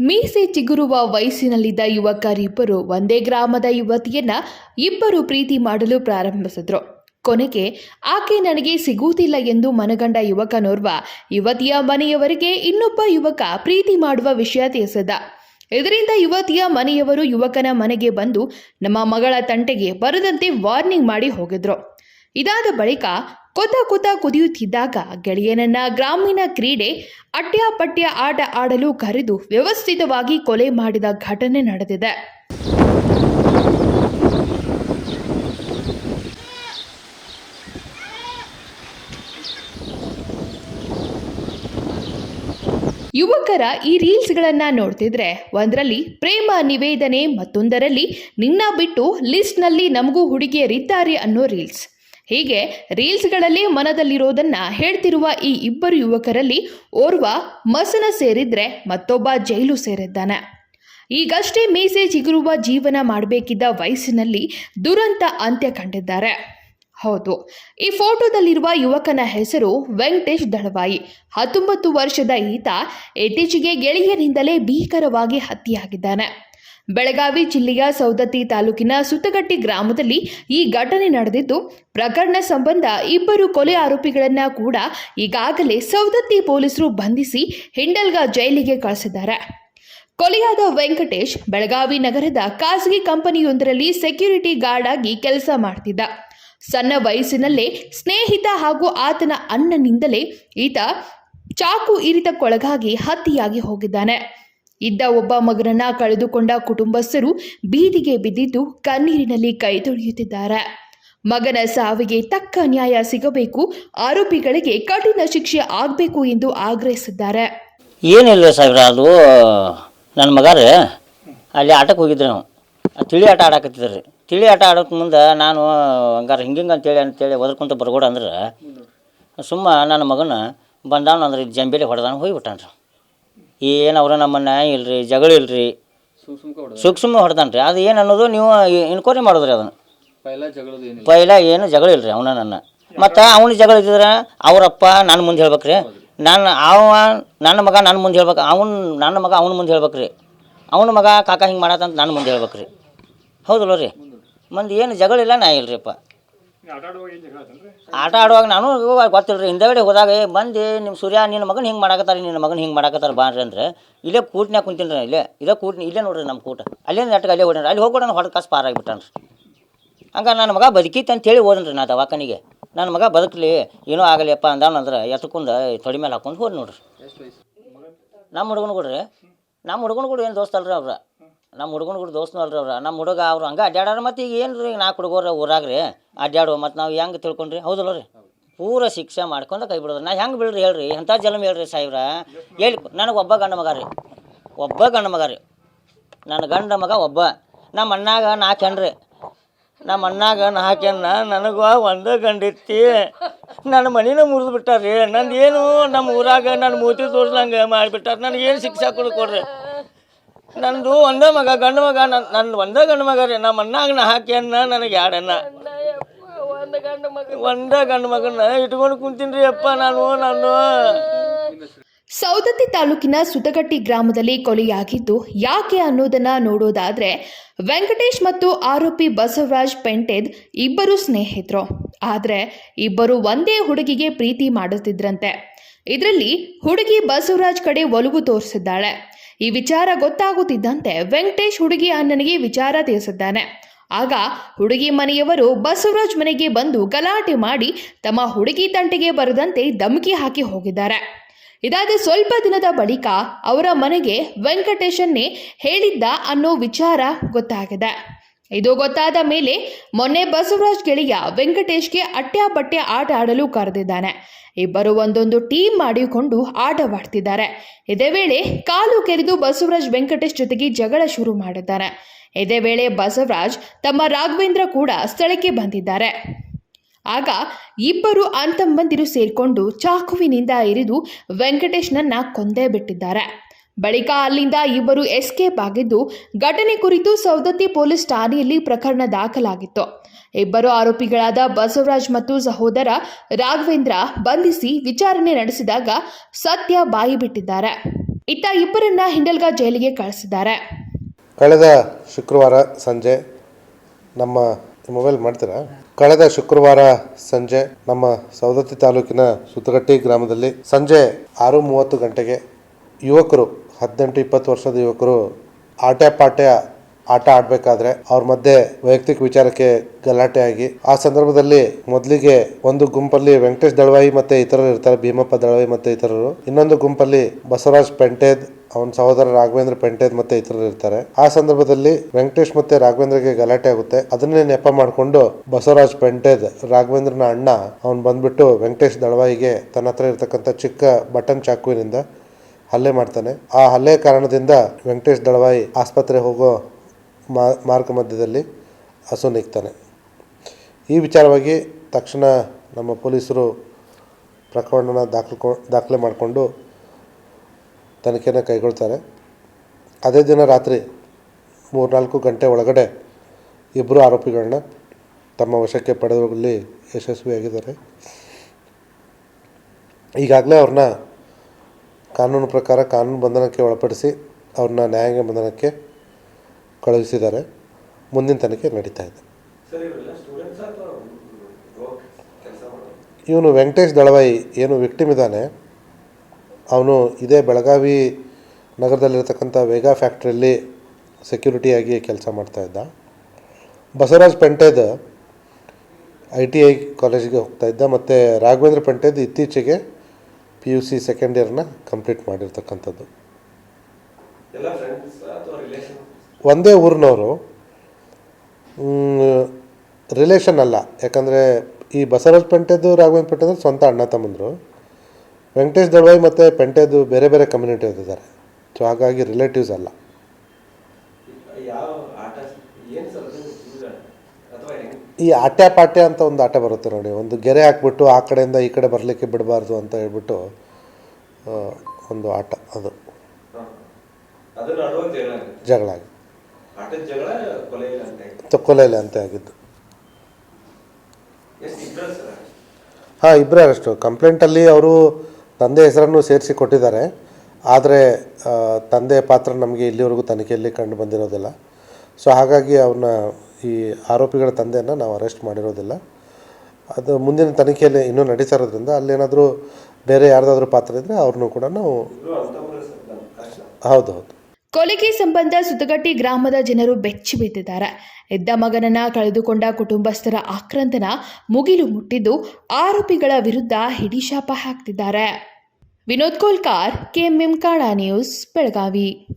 ಮೀಸೆ ಚಿಗುರುವ ವಯಸ್ಸಿನಲ್ಲಿದ್ದ ಯುವಕರಿಬ್ಬರು ಒಂದೇ ಗ್ರಾಮದ ಯುವತಿಯನ್ನ ಇಬ್ಬರು ಪ್ರೀತಿ ಮಾಡಲು ಪ್ರಾರಂಭಿಸಿದ್ರು. ಕೊನೆಗೆ, ಆಕೆ ನನಗೆ ಸಿಗುವುದಿಲ್ಲ ಎಂದು ಮನಗಂಡ ಯುವಕನೋರ್ವ ಯುವತಿಯ ಮನೆಯವರಿಗೆ ಇನ್ನೊಬ್ಬ ಯುವಕ ಪ್ರೀತಿ ಮಾಡುವ ವಿಷಯ ತಿಳಿಸಿದ. ಇದರಿಂದ ಯುವತಿಯ ಮನೆಯವರು ಯುವಕನ ಮನೆಗೆ ಬಂದು ನಮ್ಮ ಮಗಳ ತಂಟೆಗೆ ಬರದಂತೆ ವಾರ್ನಿಂಗ್ ಮಾಡಿ ಹೋಗಿದ್ರು. ಇದಾದ ಬಳಿಕ ಕೊತ ಕುದ ಕುದಿಯುತ್ತಿದ್ದಾಗ ಗೆಳೆಯನನ್ನ ಗ್ರಾಮೀಣ ಕ್ರೀಡೆ ಅಟ್ಯಾಪಟ್ಯ ಆಟ ಆಡಲು ಕರೆದು ವ್ಯವಸ್ಥಿತವಾಗಿ ಕೊಲೆ ಮಾಡಿದ ಘಟನೆ ನಡೆದಿದೆ. ಯುವಕರ ಈ ರೀಲ್ಸ್ಗಳನ್ನ ನೋಡ್ತಿದ್ರೆ ಒಂದರಲ್ಲಿ ಪ್ರೇಮ ನಿವೇದನೆ ಮತ್ತೊಂದರಲ್ಲಿ ನಿನ್ನ ಬಿಟ್ಟು ಲಿಸ್ಟ್ನಲ್ಲಿ ನಮಗೂ ಹುಡುಗಿಯರಿದ್ದಾರೆ ಅನ್ನೋ ರೀಲ್ಸ್. ಹೀಗೆ ರೀಲ್ಸ್ಗಳಲ್ಲಿ ಮನದಲ್ಲಿರೋದನ್ನ ಹೇಳ್ತಿರುವ ಈ ಇಬ್ಬರು ಯುವಕರಲ್ಲಿ ಓರ್ವ ಮಸನ ಸೇರಿದ್ರೆ ಮತ್ತೊಬ್ಬ ಜೈಲು ಸೇರಿದ್ದಾನೆ. ಈಗಷ್ಟೇ ಮೀಸೆ ಚಿಗುರುವ ಜೀವನ ಮಾಡಬೇಕಿದ್ದ ವಯಸ್ಸಿನಲ್ಲಿ ದುರಂತ ಅಂತ್ಯ ಕಂಡಿದ್ದಾರೆ. ಹೌದು, ಈ ಫೋಟೋದಲ್ಲಿರುವ ಯುವಕನ ಹೆಸರು ವೆಂಕಟೇಶ್ ದಳವಾಯಿ. ಹತ್ತೊಂಬತ್ತು ವರ್ಷದ ಈತ ಇತ್ತೀಚೆಗೆ ಗೆಳೆಯರಿಂದಲೇ ಭೀಕರವಾಗಿ ಹತ್ಯೆಯಾಗಿದ್ದಾನೆ. ಬೆಳಗಾವಿ ಜಿಲ್ಲೆಯ ಸೌದತ್ತಿ ತಾಲೂಕಿನ ಸುತ್ತಗಟ್ಟಿ ಗ್ರಾಮದಲ್ಲಿ ಈ ಘಟನೆ ನಡೆದಿದ್ದು, ಪ್ರಕರಣ ಸಂಬಂಧ ಇಬ್ಬರು ಕೊಲೆ ಆರೋಪಿಗಳನ್ನ ಕೂಡ ಈಗಾಗಲೇ ಸೌದತ್ತಿ ಪೊಲೀಸರು ಬಂಧಿಸಿ ಹಿಂಡಲ್ಗ ಜೈಲಿಗೆ ಕಳಿಸಿದ್ದಾರೆ. ಕೊಲೆಯಾದ ವೆಂಕಟೇಶ್ ಬೆಳಗಾವಿ ನಗರದ ಖಾಸಗಿ ಕಂಪನಿಯೊಂದರಲ್ಲಿ ಸೆಕ್ಯೂರಿಟಿ ಗಾರ್ಡ್ ಆಗಿ ಕೆಲಸ ಮಾಡ್ತಿದ್ದ. ಸಣ್ಣ ವಯಸ್ಸಿನಲ್ಲೇ ಸ್ನೇಹಿತ ಹಾಗೂ ಆತನ ಅಣ್ಣನಿಂದಲೇ ಈತ ಚಾಕು ಇರಿತಕ್ಕೊಳಗಾಗಿ ಹತ್ಯೆಯಾಗಿ ಹೋಗಿದ್ದಾನೆ. ಇದ್ದ ಒಬ್ಬ ಮಗನನ್ನ ಕಳೆದುಕೊಂಡ ಕುಟುಂಬಸ್ಥರು ಬೀದಿಗೆ ಬಿದ್ದಿದ್ದು ಕಣ್ಣೀರಿನಲ್ಲಿ ಕೈ ತೊಳೆಯುತ್ತಿದ್ದಾರೆ. ಮಗನ ಸಾವಿಗೆ ತಕ್ಕ ನ್ಯಾಯ ಸಿಗಬೇಕು, ಆರೋಪಿಗಳಿಗೆ ಕಠಿಣ ಶಿಕ್ಷೆ ಆಗಬೇಕು ಎಂದು ಆಗ್ರಹಿಸಿದ್ದಾರೆ. ಏನಿಲ್ಲ ಸಾಹೇಬ್ರ, ಅದು ನನ್ನ ಮಗ ರೀ ಅಲ್ಲಿ ಆಟಕ್ಕೆ ಹೋಗಿದ್ರಿ ನಾವು. ತಿಳಿ ಆಟ ಆಡಕತ್ತಿದ್ರಿ ತಿಳಿ ಆಟ ಆಡೋಕೆ ಮುಂದೆ ನಾನು, ಹಂಗಾರೆ ಹಿಂಗೆ ಅಂತೇಳಿ ಅಂತೇಳಿ ಒದರ್ಕೊಂತ ಬರ್ಗೋಡ ಅಂದ್ರೆ, ಸುಮ್ಮ ನನ್ನ ಮಗನ ಬಂದಾನ ಅಂದ್ರೆ ಜಂಬೇಲಿ ಹೊಡೆದಾನ ಹೋಗಿಬಿಟ್ಟಾನ್ರಿ. ಏನು ಅವರು ನಮ್ಮನ್ನ ಇಲ್ರಿ ಜಗಳ ಇಲ್ರಿ. ಸೂಕ್ಷ್ಮ ಹೊಡೆದಾನ ರೀ ಅದು ಏನು ಅನ್ನೋದು ನೀವು ಇನ್ಕ್ವೈರಿ ಮಾಡಿದ್ರಿ ಅದನ್ನು. ಪೈಲ ಏನು ಜಗಳ ಇಲ್ರಿ ಅವನ ನನ್ನ. ಮತ್ತು ಅವನ ಜಗಳ ಇದ್ದಿದ್ರೆ ಅವರಪ್ಪ ನನ್ನ ಮುಂದೆ ಹೇಳ್ಬೇಕು ರೀ ನಾನು ಅವ ನನ್ನ ಮಗ ನನ್ನ ಮುಂದೆ ಹೇಳ್ಬೇಕು ಅವನು ನನ್ನ ಮಗ ಅವನ ಮುಂದೆ ಹೇಳ್ಬೇಕು ರೀ ಅವನ ಮಗ ಕಾಕ ಹಿಂಗೆ ಮಾಡತ್ತಂತ ನನ್ನ ಮುಂದೆ ಹೇಳ್ಬೇಕು ರೀ ಹೌದಲ್ಲ ರೀ? ಮಂದಿ ಏನು ಜಗಳ ಇಲ್ಲ ನಾ ಇಲ್ರಿಪ್ಪ. ಆಟ ಆಡುವಾಗ ನಾನು ಗೊತ್ತಿಲ್ಲ ರೀ ಹಿಂದಗಡೆ ಹೋದಾಗ ಬಂದು ನಿಮ್ಮ ಸೂರ್ಯ ನಿನ್ನ ಮಗನ ಹಿಂಗೆ ಮಾಡಾಕತ್ತಾರೆ ನಿನ್ನ ಮಗನ ಹಿಂಗೆ ಮಾಡಕತ್ತಾರೆ ಬಾನ್ರಿ ಅಂದ್ರೆ ಇಲ್ಲೇ ಕೂಟ್ನ್ಯಾಗ ಕುಂತೀನಿ ರೀ ಇಲ್ಲೇ ಇದೇ ಕೂಟ್ನಿ ಇಲ್ಲೇ ನೋಡ್ರಿ ನಮ್ಮ ಕೂಟ. ಅಲ್ಲೇ ನೆಟ್ಗೆ ಅಲ್ಲೇ ಹೋಗ್ರಿ ಅಲ್ಲಿ ಹೋಗೋಣ ಹೊಡೆದು ಕಾಸು ಪಾರಾಗಿಬಿಟ್ಟಾನ ರೀ. ಹಂಗ ನನ್ನ ಮಗ ಬದುಕಿತ್ತು ಅಂತೇಳಿ ಓದನ್ರಿ ನಾ ದವಾಖಾನಿಗೆ. ನನ್ನ ಮಗ ಬದುಕಲಿ ಏನೋ ಆಗಲಿಯಪ್ಪ ಅಂದಾನಂದ್ರೆ ಎತ್ಕೊಂಡು ತೊಡಿ ಮೇಲೆ ಹಾಕೊಂಡು ಹೋದ್ ನೋಡ್ರಿ. ನಮ್ಮ ಹುಡುಗನ ಕೊಡ್ರಿ ನಮ್ಮ ಹುಡುಗನ ಕೂಡ ಏನು ದೋಸ್ತ ಅಲ್ರಿ ಅವ್ರ. ನಮ್ಮ ಹುಡುಗನ ಕೂಡ ದೋಸ್ತನು ಅವ್ರ. ನಮ್ಮ ಹುಡುಗ ಅವ್ರು ಹಂಗೆ ಅಡ್ಡಾಡಾರ ಮತ್ತು ಈಗ ಏನು ರೀ ನಾಲ್ಕು ಹುಡುಗರ ಊರಾಗ ರೀ ಅಡ್ಡಾಡು ಮತ್ತು ನಾವು ಹೆಂಗೆ ತಿಳ್ಕೊಂಡ್ರಿ? ಹೌದಲ್ಲ ರೀ. ಪೂರ ಶಿಕ್ಷೆ ಮಾಡ್ಕೊಂಡು ಕೈ ಬಿಡೋದು. ನಾ ಹೆಂಗೆ ಬಿಡ್ರಿ ಹೇಳ್ರಿ? ಎಂಥ ಜನ್ಮ ಹೇಳ್ರಿ ಸಾಹೇಬ್ರ. ಹೇಳಿ ನನಗೆ ಒಬ್ಬ ಗಂಡ ಮಗ ರೀ. ಒಬ್ಬ ಗಂಡ ಮಗ ರೀ. ನನ್ನ ಗಂಡ ಮಗ ಒಬ್ಬ. ನಮ್ಮ ಅಣ್ಣಾಗ ನಾಲ್ಕು ಹೆಣ್ರಿ. ನಮ್ಮ ಅಣ್ಣಾಗ ನಾಲ್ಕು ಹೆಣ್ಣ ನನಗೆ ಒಂದೇ ಗಂಡಿತ್ತಿ. ನನ್ನ ಮನೇನ ಮುರಿದು ಬಿಟ್ಟಾರ್ರಿ. ನಂದು ಏನು ನಮ್ಮ ಊರಾಗ ನನ್ನ ಮೂತಿ ತೋರಿಸ್ದಂಗೆ ಮಾಡಿಬಿಟ್ಟಾರ. ನನಗೇನು ಶಿಕ್ಷೆ ಕೊಡು ಕೊಡ್ರಿ ನಂದು ಒಂದೇ ಮಗ, ಗಂಡು ಮಗ ನನ್ನ ನನ್ನ ಒಂದೇ ಗಂಡು ಮಗ ರೀ ನಮ್ಮ ಅಣ್ಣಾಗ ನಾಲ್ಕು ಹೆಣ್ಣ ನನಗೆ ಗಂಡ ಮಗ ಒಂದೇ ಗಂಡು ಮಗನ ಇಟ್ಕೊಂಡು ಕುಂತೀನಿ ಅಪ್ಪ ನಾನು ನಾನು. ಸೌದತ್ತಿ ತಾಲೂಕಿನ ಸುತಗಟ್ಟಿ ಗ್ರಾಮದಲ್ಲಿ ಕೊಲೆಯಾಗಿದ್ದು ಯಾಕೆ ಅನ್ನೋದನ್ನ ನೋಡೋದಾದ್ರೆ ವೆಂಕಟೇಶ್ ಮತ್ತು ಆರೋಪಿ ಬಸವರಾಜ್ ಪೆಂಟೆದ್ ಇಬ್ಬರು ಸ್ನೇಹಿತರು. ಆದರೆ ಇಬ್ಬರು ಒಂದೇ ಹುಡುಗಿಗೆ ಪ್ರೀತಿ ಮಾಡುತ್ತಿದ್ರಂತೆ ಇದರಲ್ಲಿ ಹುಡುಗಿ ಬಸವರಾಜ್ ಕಡೆ ಒಲವು ತೋರಿಸಿದ್ದಾಳೆ. ಈ ವಿಚಾರ ಗೊತ್ತಾಗುತ್ತಿದ್ದಂತೆ ವೆಂಕಟೇಶ್ ಹುಡುಗಿ ಅಣ್ಣನಿಗೆ ವಿಚಾರ ತಿಳಿಸಿದ್ದಾನೆ. ಆಗ ಹುಡುಗಿ ಮನೆಯವರು ಬಸವರಾಜ್ ಮನೆಗೆ ಬಂದು ಗಲಾಟೆ ಮಾಡಿ ತಮ್ಮ ಹುಡುಗಿ ತಂಟೆಗೆ ಬರದಂತೆ ಧಮಕಿ ಹಾಕಿ ಹೋಗಿದ್ದಾರೆ. ಇದಾದ ಸ್ವಲ್ಪ ದಿನದ ಬಳಿಕ ಅವರ ಮನೆಗೆ ವೆಂಕಟೇಶನ್ನೇ ಹೇಳಿದ್ದ ಅನ್ನೋ ವಿಚಾರ ಗೊತ್ತಾಗಿದೆ. ಇದು ಗೊತ್ತಾದ ಮೇಲೆ ಮೊನ್ನೆ ಬಸವರಾಜ್ ಗೆಳೆಯ ವೆಂಕಟೇಶ್ಗೆ ಅಟ್ಯಾಪಟ್ಯ ಆಟ ಆಡಲು ಕರೆದಿದ್ದಾನೆ. ಇಬ್ಬರು ಒಂದೊಂದು ಟೀಮ್ ಮಾಡಿಕೊಂಡು ಆಟವಾಡ್ತಿದ್ದಾರೆ. ಇದೇ ವೇಳೆ ಕಾಲು ಕೆರೆದು ಬಸವರಾಜ್ ವೆಂಕಟೇಶ್ ಜೊತೆಗೆ ಜಗಳ ಶುರು ಮಾಡಿದ್ದಾರೆ. ಇದೇ ವೇಳೆ ಬಸವರಾಜ್ ತಮ್ಮ ರಾಘವೇಂದ್ರ ಕೂಡ ಸ್ಥಳಕ್ಕೆ ಬಂದಿದ್ದಾರೆ. ಆಗ ಇಬ್ಬರು ಅಂತಂಬಂದಿರು ಸೇರಿಕೊಂಡು ಚಾಕುವಿನಿಂದ ಇರಿದು ವೆಂಕಟೇಶ್ನನ್ನ ಕೊಂದೇ ಬಿಟ್ಟಿದ್ದಾರೆ. ಬಳಿಕ ಅಲ್ಲಿಂದ ಇಬ್ಬರು ಎಸ್ಕೇಪ್ ಆಗಿದ್ದು, ಘಟನೆ ಕುರಿತು ಸೌದತ್ತಿ ಪೊಲೀಸ್ ಠಾಣೆಯಲ್ಲಿ ಪ್ರಕರಣ ದಾಖಲಾಗಿತ್ತು. ಇಬ್ಬರು ಆರೋಪಿಗಳಾದ ಬಸವರಾಜ್ ಮತ್ತು ಸಹೋದರ ರಾಘವೇಂದ್ರ ಬಂಧಿಸಿ ವಿಚಾರಣೆ ನಡೆಸಿದಾಗ ಸತ್ಯ ಬಾಯಿ ಬಿಟ್ಟಿದ್ದಾರೆ. ಇತ್ತ ಇಬ್ಬರನ್ನ ಹಿಂಡಲ್ಗಾ ಜೈಲಿಗೆ ಕಳಿಸಿದ್ದಾರೆ. ಕಳೆದ ಶುಕ್ರವಾರ ಸಂಜೆ ನಮ್ಮ ಮೊಬೈಲ್ ಮಾಡ್ತೀರಾ? ಕಳೆದ ಶುಕ್ರವಾರ ಸಂಜೆ ನಮ್ಮ ಸೌದತ್ತಿ ತಾಲೂಕಿನ ಸುತ್ತಗಟ್ಟಿ ಗ್ರಾಮದಲ್ಲಿ ಸಂಜೆ ಆರು ಮೂವತ್ತು ಗಂಟೆಗೆ ಯುವಕರು ಹದಿನೆಂಟು, ಇಪ್ಪತ್ತು ವರ್ಷದ ಯುವಕರು ಆಟೆ ಪಾಟ್ಯ ಆಟ ಆಡಬೇಕಾದ್ರೆ ಅವ್ರ ಮಧ್ಯೆ ವೈಯಕ್ತಿಕ ವಿಚಾರಕ್ಕೆ ಗಲಾಟೆ ಆಗಿ, ಆ ಸಂದರ್ಭದಲ್ಲಿ ಮೊದಲಿಗೆ ಒಂದು ಗುಂಪಲ್ಲಿ ವೆಂಕಟೇಶ್ ದಳವಾಯಿ ಮತ್ತೆ ಇತರರು ಇರ್ತಾರೆ, ಭೀಮಪ್ಪ ದಳವಾಯಿ ಮತ್ತೆ ಇತರರು. ಇನ್ನೊಂದು ಗುಂಪಲ್ಲಿ ಬಸವರಾಜ್ ಪೆಂಟೇದ್, ಅವನ ಸಹೋದರ ರಾಘವೇಂದ್ರ ಪೆಂಟೇದ್ ಮತ್ತೆ ಇತರರು ಇರ್ತಾರೆ. ಆ ಸಂದರ್ಭದಲ್ಲಿ ವೆಂಕಟೇಶ್ ಮತ್ತೆ ರಾಘವೇಂದ್ರಗೆ ಗಲಾಟೆ ಆಗುತ್ತೆ. ಅದನ್ನೇ ನೆಪ ಮಾಡಿಕೊಂಡು ಬಸವರಾಜ್ ಪೆಂಟೇದ್, ರಾಘವೇಂದ್ರನ ಅಣ್ಣ, ಅವನು ಬಂದ್ಬಿಟ್ಟು ವೆಂಕಟೇಶ್ ದಳವಾಯಿಗೆ ತನ್ನ ಹತ್ರ ಇರತಕ್ಕಂಥ ಚಿಕ್ಕ ಬಟನ್ ಚಾಕುವಿನಿಂದ ಹಲ್ಲೆ ಮಾಡ್ತಾನೆ. ಆ ಹಲ್ಲೆ ಕಾರಣದಿಂದ ವೆಂಕಟೇಶ್ ದಳವಾಯಿ ಆಸ್ಪತ್ರೆ ಹೋಗೋ ಮಾರ್ಗ ಮಧ್ಯದಲ್ಲಿ ಹಸು ನಿಗ್ತಾನೆ. ಈ ವಿಚಾರವಾಗಿ ತಕ್ಷಣ ನಮ್ಮ ಪೊಲೀಸರು ಪ್ರಕರಣನ ದಾಖಲು ದಾಖಲೆ ಮಾಡಿಕೊಂಡು ತನಿಖೆನ ಕೈಗೊಳ್ತಾರೆ. ಅದೇ ದಿನ ರಾತ್ರಿ ಮೂರ್ನಾಲ್ಕು ಗಂಟೆ ಒಳಗಡೆ ಇಬ್ಬರು ಆರೋಪಿಗಳನ್ನ ತಮ್ಮ ವಶಕ್ಕೆ ಪಡೆದಲ್ಲಿ ಯಶಸ್ವಿಯಾಗಿದ್ದಾರೆ. ಈಗಾಗಲೇ ಅವ್ರನ್ನ ಕಾನೂನು ಪ್ರಕಾರ ಕಾನೂನು ಬಂಧನಕ್ಕೆ ಒಳಪಡಿಸಿ ಅವ್ರನ್ನ ನ್ಯಾಯಾಂಗ ಬಂಧನಕ್ಕೆ ಕಳುಹಿಸಿದ್ದಾರೆ. ಮುಂದಿನ ತನಿಖೆ ನಡೀತಾ ಇದೆ. ಇವನು ವೆಂಕಟೇಶ್ ದಳವಾಯಿ ಏನು ವಿಕ್ಟಿಮ್ ಇದ್ದಾನೆ ಅವನು ಇದೇ ಬೆಳಗಾವಿ ನಗರದಲ್ಲಿರ್ತಕ್ಕಂಥ ವೇಗಾ ಫ್ಯಾಕ್ಟ್ರಿಯಲ್ಲಿ ಸೆಕ್ಯೂರಿಟಿಯಾಗಿ ಕೆಲಸ ಮಾಡ್ತಾಯಿದ್ದ Basavaraj Pented I T I ಕಾಲೇಜಿಗೆ ಹೋಗ್ತಾ ಇದ್ದ ಮತ್ತು ರಾಘವೇಂದ್ರ ಪೆಂಟೇದ್ ಇತ್ತೀಚೆಗೆ ಪಿ ಯು ಸಿ ಸೆಕೆಂಡ್ ಇಯರ್ನ ಕಂಪ್ಲೀಟ್ ಮಾಡಿರ್ತಕ್ಕಂಥದ್ದು. ಒಂದೇ ಊರಿನವರು ರಿಲೇಷನ್ ಅಲ್ಲ. ಯಾಕಂದರೆ ಈ ಬಸವರಾಜ್ ಪೆಂಟೆದು ರಾಘವೇಂದ್ರ ಪೆಂಟೆದು ಸ್ವಂತ ಅಣ್ಣ ತಮ್ಮಂದರು. ವೆಂಕಟೇಶ್ ದಳವಾಯಿ ಮತ್ತು ಪೆಂಟೆದು ಬೇರೆ ಬೇರೆ ಕಮ್ಯುನಿಟಿ ಇದ್ದಾರೆ. ಸೊ ಹಾಗಾಗಿ ರಿಲೇಟಿವ್ಸ್ ಅಲ್ಲ ಯಾವ ಆಟ ಏನು ಸರ್ ಅದು ಈಗ ಅಥವಾ ಹೆಂಗ್ ಈ ಆಟ್ಯ ಪಾಟ್ಯ ಅಂತ ಒಂದು ಆಟ ಬರುತ್ತೆ ನೋಡಿ. ಒಂದು ಗೆರೆ ಹಾಕ್ಬಿಟ್ಟು ಆ ಕಡೆಯಿಂದ ಈ ಕಡೆ ಬರಲಿಕ್ಕೆ ಬಿಡಬಾರ್ದು ಅಂತ ಹೇಳ್ಬಿಟ್ಟು ಒಂದು ಆಟ ಅದು. ಜಗಳ ಆಗಿ. ಇಲ್ಲ ಅಂತ ಆಗಿದ್ದು ಹಾಂ ಇಬ್ಬರೇ ಅಷ್ಟು. ಕಂಪ್ಲೇಂಟಲ್ಲಿ ಅವರು ತಂದೆ ಹೆಸರನ್ನು ಸೇರಿಸಿ ಕೊಟ್ಟಿದ್ದಾರೆ. ಆದರೆ ತಂದೆ ಪಾತ್ರ ನಮಗೆ ಇಲ್ಲಿವರೆಗೂ ತನಿಖೆಯಲ್ಲಿ ಕಂಡು ಬಂದಿರೋದಿಲ್ಲ. ಸೊ ಹಾಗಾಗಿ ಅವನ್ನ ಈ ಆರೋಪಿಗಳ ತಂದೆಯನ್ನು ನಾವು ಅರೆಸ್ಟ್ ಮಾಡಿರೋದಿಲ್ಲ. ಅದು ಮುಂದಿನ ತನಿಖೆಯಲ್ಲಿ ಇನ್ನೂ ನಡೀತಾ ಇರೋದ್ರಿಂದ ಅಲ್ಲೇನಾದರೂ ಬೇರೆ ಯಾರ್ದಾದ್ರೂ ಪಾತ್ರ ಇದ್ದರೆ ಅವ್ರನ್ನೂ ಕೂಡ ನಾವು ಹೌದು ಹೌದು. ಕೊಲೆಗೆ ಸಂಬಂಧ ಸುತ್ತಗಟ್ಟಿ ಗ್ರಾಮದ ಜನರು ಬೆಚ್ಚಿ ಬಿದ್ದಿದ್ದಾರೆ ಇದ್ದ ಮಗನನ್ನ ಕಳೆದುಕೊಂಡ ಕುಟುಂಬಸ್ಥರ ಆಕ್ರಂದನ ಮುಗಿಲು ಮುಟ್ಟಿದ್ದು ಆರೋಪಿಗಳ ವಿರುದ್ಧ ಹಿಡಿಶಾಪ ಹಾಕ್ತಿದ್ದಾರೆ. ವಿನೋದ್ ಕೋಲ್ಕಾರ್, ಕೆಎಂಎಂ ಕಾಡಾ ನ್ಯೂಸ್, ಬೆಳಗಾವಿ.